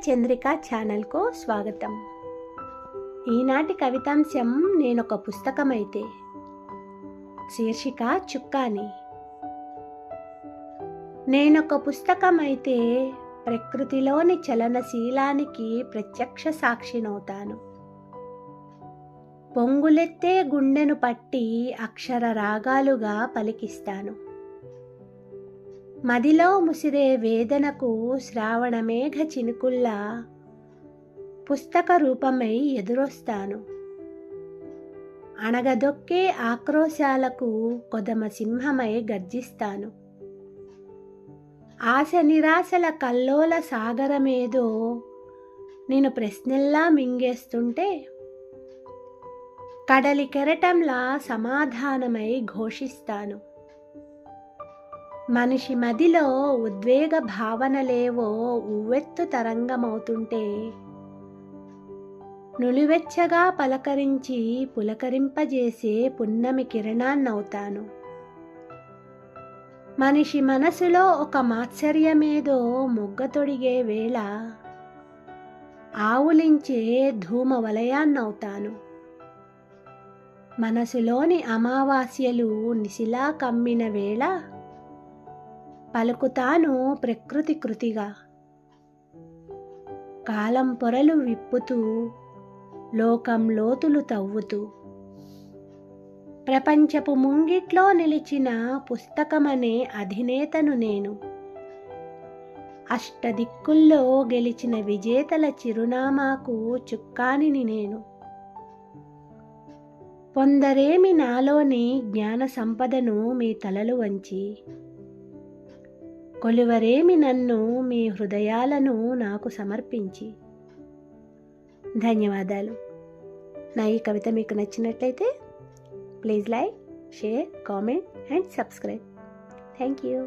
చంద్రిక ఛానల్కు స్వాగతం. ఈనాటి కవితాంశం నేనొక పుస్తకమైతే. శీర్షిక చుక్కాని. నేనొక పుస్తకమైతే ప్రకృతిలోని చలనశీలానికి ప్రత్యక్ష సాక్షినవుతాను. పొంగులెత్తే గుండెను పట్టి అక్షర రాగాలుగా పలికిస్తాను. మదిలో ముసిరే వేదనకు శ్రావణమేఘ చినుకుల్లా పుస్తక రూపమై ఎదురొస్తాను. అణగదొక్కే ఆక్రోశాలకు కొదమ సింహమై గర్జిస్తాను. ఆశ నిరాశల కల్లోల సాగరమేదో నేను ప్రశ్నల్లా మింగేస్తుంటే కడలి కెరటంలా సమాధానమై ఘోషిస్తాను. మనిషి మదిలో ఉద్వేగ భావనలేవో ఉవ్వెత్తు తరంగమవుతుంటే నులివెచ్చగా పలకరించి పులకరింపజేసే పున్నమి కిరణాన్నవుతాను. మనిషి మనసులో ఒక మాత్సర్యమేదో మొగ్గ తొడిగే వేళ ఆవులించే ధూమ వలయాన్నవుతాను మనసులోని అమావాస్యలు నిశిలా కమ్మిన వేళ పలుకుతాను ప్రకృతి కృతిగా. కాలం పొరలు విప్పుతూ లోకం లోతులు తవ్వుతూ. ప్రపంచపు ముంగిట్లో నిలిచిన పుస్తకమనే అధినేతను నేను. అష్టదిక్కుల్లో గెలిచిన విజేతల చిరునామాకు చుక్కానిని నేను. పొందరేమి నాలోని జ్ఞాన సంపదను మీ తలలు వంచి కొలువరేమి నన్ను మీ హృదయాలను నాకు సమర్పించి. ధన్యవాదాలు. నా ఈ కవిత మీకు నచ్చినట్లయితే please like share comment and subscribe. Thank you.